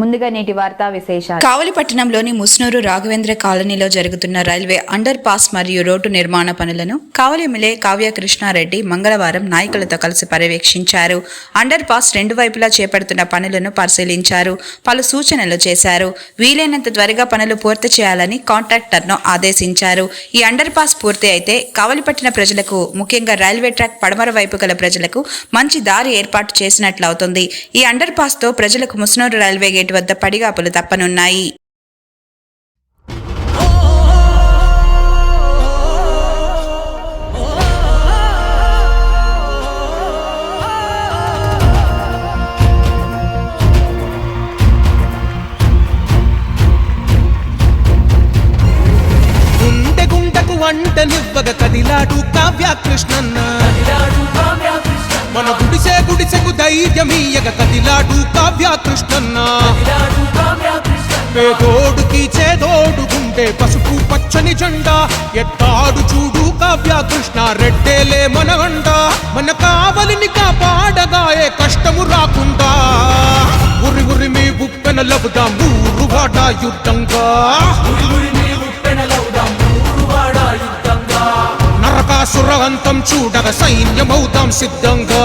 ముందుగా నేటి వార్తా విశేషాలు. కావలిపట్టణంలోని ముస్నూరు రాఘవేంద్ర కాలనీలో జరుగుతున్న రైల్వే అండర్ పాస్ మరియు రోడ్డు నిర్మాణ పనులను కావలి ఎమ్మెల్యే కావ్య కృష్ణారెడ్డి మంగళవారం నాయకులతో కలిసి పర్యవేక్షించారు. అండర్ పాస్ రెండు వైపులా చేపడుతున్న పనులను పరిశీలించారు. పలు సూచనలు చేశారు. వీలైనంత త్వరగా పనులు పూర్తి చేయాలని కాంట్రాక్టర్ను ఆదేశించారు. ఈ అండర్ పాస్ పూర్తి అయితే కావలిపట్టిన ప్రజలకు ముఖ్యంగా రైల్వే ట్రాక్ పడమర వైపు గల ప్రజలకు మంచి దారి ఏర్పాటు చేసినట్లు అవుతుంది. ఈ అండర్ పాస్తో ప్రజలకు ముస్నూరు రైల్వే గేట్ వద్ద పడిగాపులు తప్పనున్నాయి. వంటనివ్వగ కదిలాడు కావ్య కృష్ణన్న గుడిసెకు ధైర్యమీయగ కదిలాడు కావ్య కృష్ణన్న. పేదోడుకి చేదోడు గుండె పసుపు పచ్చని జెండా. ఎత్తాడు చూడు కావ్య కృష్ణ రెడ్డేలే మన అండ మన కావలిని కాపాడగా ఏ కష్టము రాకుండా. ఉరి ఉరి మీ ఉప్పెన లబుదాం ఊరు వాడ యుద్ధంగా. నరకాసుర అంతం చూడగ సైన్యమవుతాం సిద్ధంగా.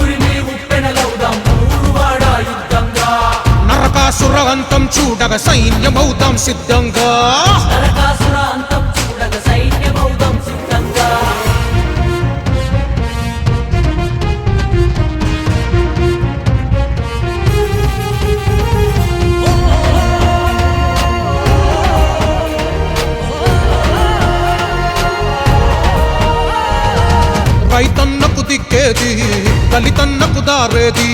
ఉరి ఉప్పెన లబుదాం ఊరు వాడ యుద్ధంగా నరకాసుర అంతం చూడగ సైన్యమవుదాం సిద్ధంగా. రైతన్నకు దిక్కేది దళితన్నకు దారేది.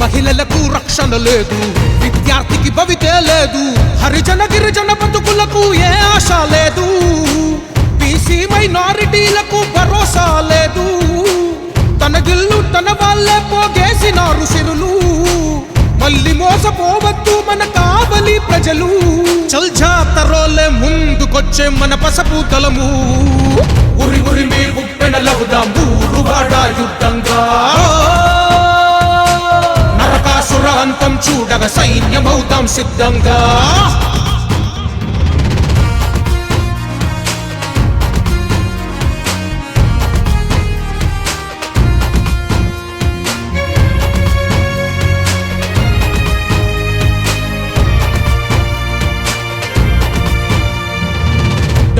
మహిళలకు రక్షణ లేదు విద్యార్థికి భవితే లేదు. హరిజన గిరిజన బతుకులకు ఏ ఆశ లేదు. బీసీ మైనారిటీలకు భరోసా లేదు. తన గిల్లు తన వాళ్ళే పోగేసినారు సిరులు. మళ్ళీ మోసపోవద్దు మన కావలి ప్రజలు. చల్ జాతరోలే ముందుకొచ్చే మన పసపు తలము. ఉరి ఉరి మీ ఉప్పెన లవుదాం ఊరు యుద్ధంగా. నరకాసుర అంతం చూడగ సైన్యమవుతాం సిద్ధంగా.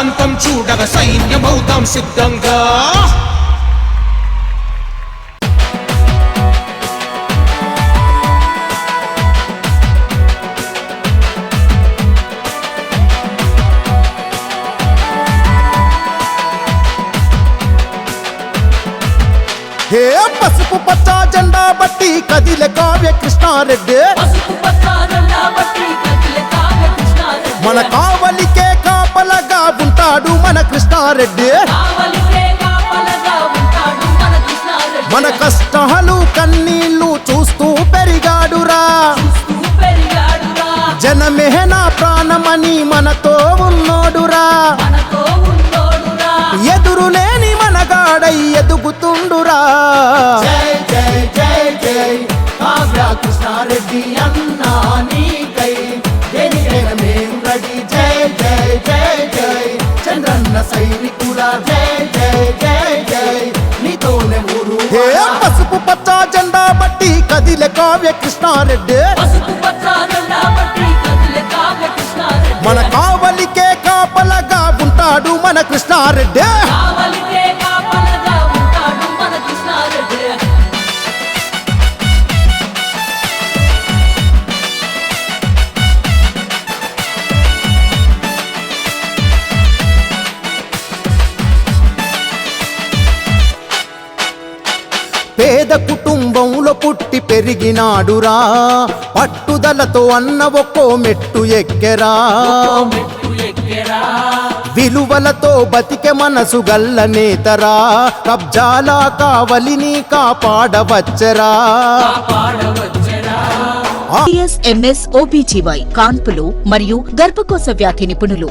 నరకాసుర అంతం చూడగ సైన్యమవుతాం సిద్ధంగా హే పసుపు పచ్చ జెండా బట్టి కదిలే కావ్య కృష్ణారెడ్డి పసుపు పచ్చ జెండా బట్టి కదిలే కావ్య కృష్ణారెడ్డి కృష్ణారెడ్డి. మన కష్టాలు కన్నీళ్ళు చూస్తూ పెరిగాడురా. చూస్తూ జనమే నా ప్రాణమని మనతో ఉన్నోడురా. మనతో ఉన్నోడురా ఎదురులేని మనగాడై ఎదుగుతుండురా. జై జై జై జై. కృష్ణారెడ్డి అన్నా చంద్రన్న సైనికుడా జై జై జై జై. నీతోనే ఊరు పసుపు పచ్చ జెండా బట్టి కదిలే కావ్య కృష్ణారెడ్డి. పసుపు పత్రాలున్నా బట్టి కదిలే కావ్య కృష్ణారెడ్డి. మన కావలికే కాపలగా ఉంటాడు మన కృష్ణారెడ్డి. పేద కుటుంబంలో పుట్టి పెరిగినాడురా. పట్టుదలతో అన్న ఒక్కో మెట్టు ఎక్కెరా. విలువలతో బతికె మనసు గల్ల నేతరా. కబ్జాలా కావలిని కాపాడవచ్చరా. ఎంఎస్ ఓబీజీవై కాన్పులు మరియు గర్భకోశ వ్యాధి నిపుణులు.